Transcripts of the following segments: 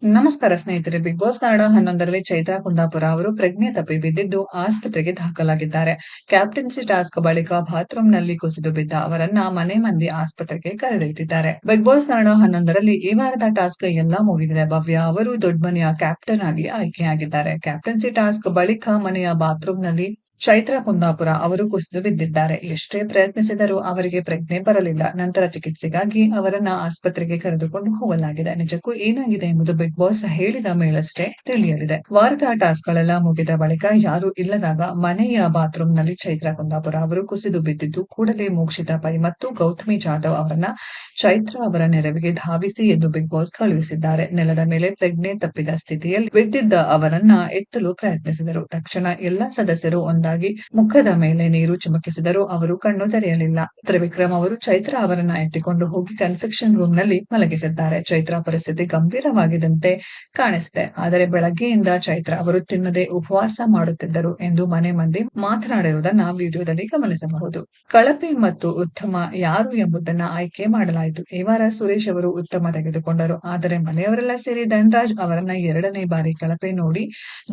ನಮಸ್ಕಾರ ಸ್ನೇಹಿತರೆ big boss Kannada ಹನ್ನೊಂದರಲ್ಲಿ ಚೈತ್ರಾ ಕುಂದಾಪುರ ಅವರು ಪ್ರಜ್ಞೆ ತಪ್ಪಿ ಬಿದ್ದಿದ್ದು ಆಸ್ಪತ್ರೆಗೆ ದಾಖಲಾಗಿದ್ದಾರೆ. ಕ್ಯಾಪ್ಟನ್ಸಿ ಟಾಸ್ಕ್ ಬಳಿಕ ಬಾತ್ರೂಮ್ನಲ್ಲಿ ಕುಸಿದು ಬಿದ್ದ ಅವರನ್ನ ಮನೆ ಮಂದಿ ಆಸ್ಪತ್ರೆಗೆ ಕರೆದೊಯ್ದಿದ್ದಾರೆ. ಬಿಗ್ ಬಾಸ್ ಕನ್ನಡ ಹನ್ನೊಂದರಲ್ಲಿ ಈ ವಾರದ ಟಾಸ್ಕ್ ಎಲ್ಲಾ ಮುಗಿದಿದೆ. ಭವ್ಯ ಅವರು ದೊಡ್ಡ ಮನೆಯ ಕ್ಯಾಪ್ಟನ್ ಆಗಿ ಆಯ್ಕೆಯಾಗಿದ್ದಾರೆ. ಕ್ಯಾಪ್ಟನ್ಸಿ ಟಾಸ್ಕ್ ಬಳಿಕ ಮನೆಯ ಬಾತ್ರೂಮ್ನಲ್ಲಿ ಚೈತ್ರ ಕುಂದಾಪುರ ಅವರು ಕುಸಿದು ಬಿದ್ದಿದ್ದಾರೆ. ಎಷ್ಟೇ ಪ್ರಯತ್ನಿಸಿದರೂ ಅವರಿಗೆ ಪ್ರಜ್ಞೆ ಬರಲಿಲ್ಲ. ನಂತರ ಚಿಕಿತ್ಸೆಗಾಗಿ ಅವರನ್ನ ಆಸ್ಪತ್ರೆಗೆ ಕರೆದುಕೊಂಡು ಹೋಗಲಾಗಿದೆ. ನಿಜಕ್ಕೂ ಏನಾಗಿದೆ ಎಂಬುದು ಬಿಗ್ ಬಾಸ್ ಹೇಳಿದ ಮೇಲಷ್ಟೇ ತಿಳಿಯಲಿದೆ. ವಾರದ ಟಾಸ್ಕ್ ಗಳೆಲ್ಲ ಮುಗಿದ ಬಳಿಕ ಯಾರು ಇಲ್ಲದಾಗ ಮನೆಯ ಬಾತ್ರೂಮ್ನಲ್ಲಿ ಚೈತ್ರ ಕುಂದಾಪುರ ಅವರು ಕುಸಿದು ಬಿದ್ದಿದ್ದು ಕೂಡಲೇ ಮೋಕ್ಷಿತಾ ಪೈ ಮತ್ತು ಗೌತಮಿ ಜಾಧವ್ ಅವರನ್ನ ಚೈತ್ರ ಅವರ ನೆರವಿಗೆ ಧಾವಿಸಿ ಎಂದು ಬಿಗ್ ಬಾಸ್ ಕಳುಹಿಸಿದ್ದಾರೆ. ನೆಲದ ಮೇಲೆ ಪ್ರಜ್ಞೆ ತಪ್ಪಿದ ಸ್ಥಿತಿಯಲ್ಲಿ ಬಿದ್ದಿದ್ದ ಅವರನ್ನ ಎತ್ತಲು ಪ್ರಯತ್ನಿಸಿದರು. ತಕ್ಷಣ ಎಲ್ಲಾ ಸದಸ್ಯರು ಒಂದಾಗಿ ಮುಖದ ಮೇಲೆ ನೀರು ಚಿಮುಕಿಸಿದರೂ ಅವರು ಕಣ್ಣು ತೆರೆಯಲಿಲ್ಲ. ತ್ರಿವಿಕ್ರಮ್ ಅವರು ಚೈತ್ರ ಅವರನ್ನ ಎತ್ತಿಕೊಂಡು ಹೋಗಿ ಕನ್ಫೆಕ್ಷನ್ ರೂಮ್ನಲ್ಲಿ ಮಲಗಿಸಿದ್ದಾರೆ. ಚೈತ್ರ ಪರಿಸ್ಥಿತಿ ಗಂಭೀರವಾಗಿದಂತೆ ಕಾಣಿಸಿದೆ. ಆದರೆ ಬೆಳಗ್ಗೆಯಿಂದ ಚೈತ್ರ ಅವರು ತಿನ್ನದೆ ಉಪವಾಸ ಮಾಡುತ್ತಿದ್ದರು ಎಂದು ಮನೆ ಮಂದಿ ಮಾತನಾಡಿರುವುದನ್ನ ವಿಡಿಯೋದಲ್ಲಿ ಗಮನಿಸಬಹುದು. ಕಳಪೆ ಮತ್ತು ಉತ್ತಮ ಯಾರು ಎಂಬುದನ್ನ ಆಯ್ಕೆ ಮಾಡಲಾಯಿತು. ಈ ವಾರ ಸುರೇಶ್ ಅವರು ಉತ್ತಮ ತೆಗೆದುಕೊಂಡರು. ಆದರೆ ಮನೆಯವರೆಲ್ಲ ಸೇರಿ ಧನರಾಜ್ ಅವರನ್ನ ಎರಡನೇ ಬಾರಿ ಕಳಪೆ ನೋಡಿ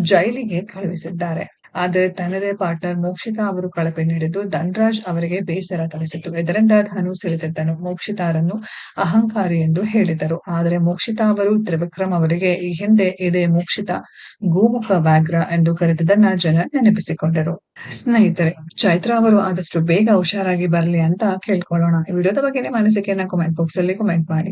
ಜೈಲಿಗೆ ಕಳುಹಿಸಿದ್ದಾರೆ. ಆದರೆ ತನ್ನದೇ ಪಾರ್ಟ್ನರ್ ಮೋಕ್ಷಿತಾ ಅವರು ಕಳಪೆ ನೀಡಿದ್ದು ಧನ್ರಾಜ್ ಅವರಿಗೆ ಬೇಸರ ತರಿಸಿತು ಇದರಿಂದ ಧನು ಸಿಳಿದಿದ್ದನು ಮೋಕ್ಷಿತಾರನ್ನು ಅಹಂಕಾರಿ ಎಂದು ಹೇಳಿದರು. ಆದರೆ ಮೋಕ್ಷಿತಾ ಅವರು ತ್ರಿವಿಕ್ರಮ್ ಅವರಿಗೆ ಈ ಹಿಂದೆ ಇದೇ ಮೋಕ್ಷಿತಾ ಗೋಮುಖ ವ್ಯಾಘ್ರ ಎಂದು ಕರೆದಿದ್ದನ್ನ ಜನ ನೆನಪಿಸಿಕೊಂಡರು. ಸ್ನೇಹಿತರೆ, ಚೈತ್ರ ಅವರು ಆದಷ್ಟು ಬೇಗ ಹುಷಾರಾಗಿ ಬರಲಿ ಅಂತ ಕೇಳ್ಕೊಳ್ಳೋಣ. ವಿಡಿಯೋದ ಬಗ್ಗೆ ಕಮೆಂಟ್ ಕಾಮೆಂಟ್ ಬಾಕ್ಸ್ ಅಲ್ಲಿ ಕಮೆಂಟ್ ಮಾಡಿ.